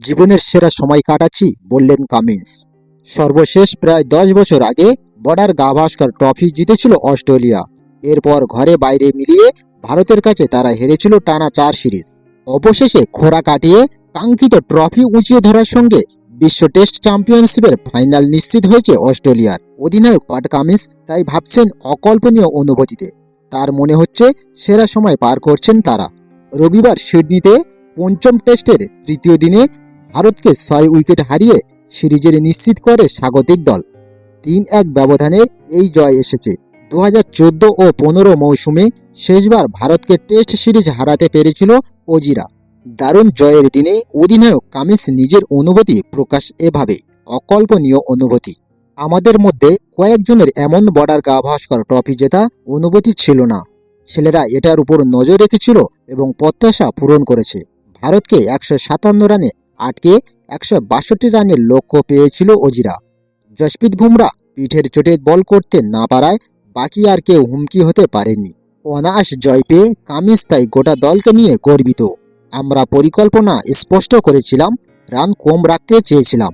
জীবনের সেরা সময় কাটাচ্ছি, বললেন কামিন্স। সর্বশেষ প্রায় দশ বছর আগে বর্ডার গাভাস্কর ট্রফি জিতেছিল অস্ট্রেলিয়া। এরপর ঘরে বাইরে মিলিয়ে ভারতের কাছে তারা হেরেছিল টানা চার সিরিজ। অবশেষে খোরা কাটিয়ে কাঙ্ক্ষিত ট্রফি উঁচিয়ে ধরার সঙ্গে বিশ্ব টেস্ট চ্যাম্পিয়নশিপের ফাইনাল নিশ্চিত হয়েছে অস্ট্রেলিয়ার। অধিনায়ক পাট কামিন্স তাই ভাবছেন অকল্পনীয় অনুভূতিতে। তার মনে হচ্ছে সেরা সময় পার করছেন তারা। রবিবার সিডনিতে পঞ্চম টেস্টের তৃতীয় দিনে ভারতকে ছয় উইকেট হারিয়ে সিরিজের নিশ্চিত করে স্বাগতিক দল। তিন এক ব্যবধানে এই জয় এসেছে। দু হাজার চোদ্দ ও পনেরো মৌসুমে শেষবার ভারতকে টেস্ট সিরিজ হারাতে পেরেছিল অজিরা দারুণ জয়ের দিনে অধিনায়ক কামিন্স নিজের অনুভূতি প্রকাশ এভাবে, অকল্পনীয় অনুভূতি। আমাদের মধ্যে কয়েকজনের এমন বর্ডার গাভাস্কর ট্রফি জেতা অনুভূতি ছিল না। ছেলেরা এটার উপর নজর রেখেছিল এবং প্রত্যাশা পূরণ করেছে। ভারতকে একশো সাতান্ন রানে আটকে একশো বাষট্টি রানের লক্ষ্য পেয়েছিল অজিরা জসপ্রীত বুমরা পিঠের চোটে বল করতে না পারায় বাকি আর কেউ হুমকি হতে পারেনি। অনায়াস জয় পেয়ে কামিজ তাই গোটা দলকে নিয়ে গর্বিত। আমরা পরিকল্পনা স্পষ্ট করেছিলাম, রান কম রাখতে চেয়েছিলাম।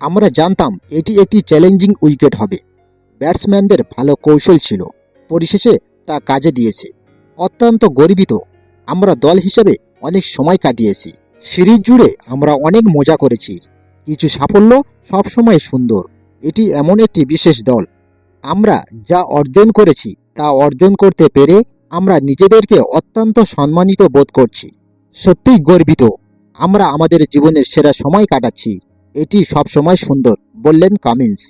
আমরা জানতাম এটি একটি চ্যালেঞ্জিং উইকেট হবে। ব্যাটসম্যানদের ভালো কৌশল ছিল, পরিশেষে তা কাজে দিয়েছে। অত্যন্ত গর্বিত, আমরা দল হিসেবে অনেক সময় কাটিয়েছি। সিরিজ জুড়ে আমরা অনেক মজা করেছি। কিছু সাফল্য সবসময় সুন্দর। এটি এমন একটি বিশেষ দল। আমরা যা অর্জন করেছি তা অর্জন করতে পেরে আমরা নিজেদেরকে অত্যন্ত সম্মানিত বোধ করছি। সত্যিই গর্বিত। আমরা আমাদের জীবনের সেরা সময় কাটাচ্ছি। এটি সবসময় সুন্দর, বললেন কামিন্স।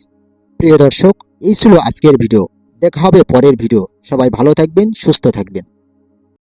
প্রিয় দর্শক, এই ছিল আজকের ভিডিও। দেখা হবে পরের ভিডিও। সবাই ভালো থাকবেন, সুস্থ থাকবেন।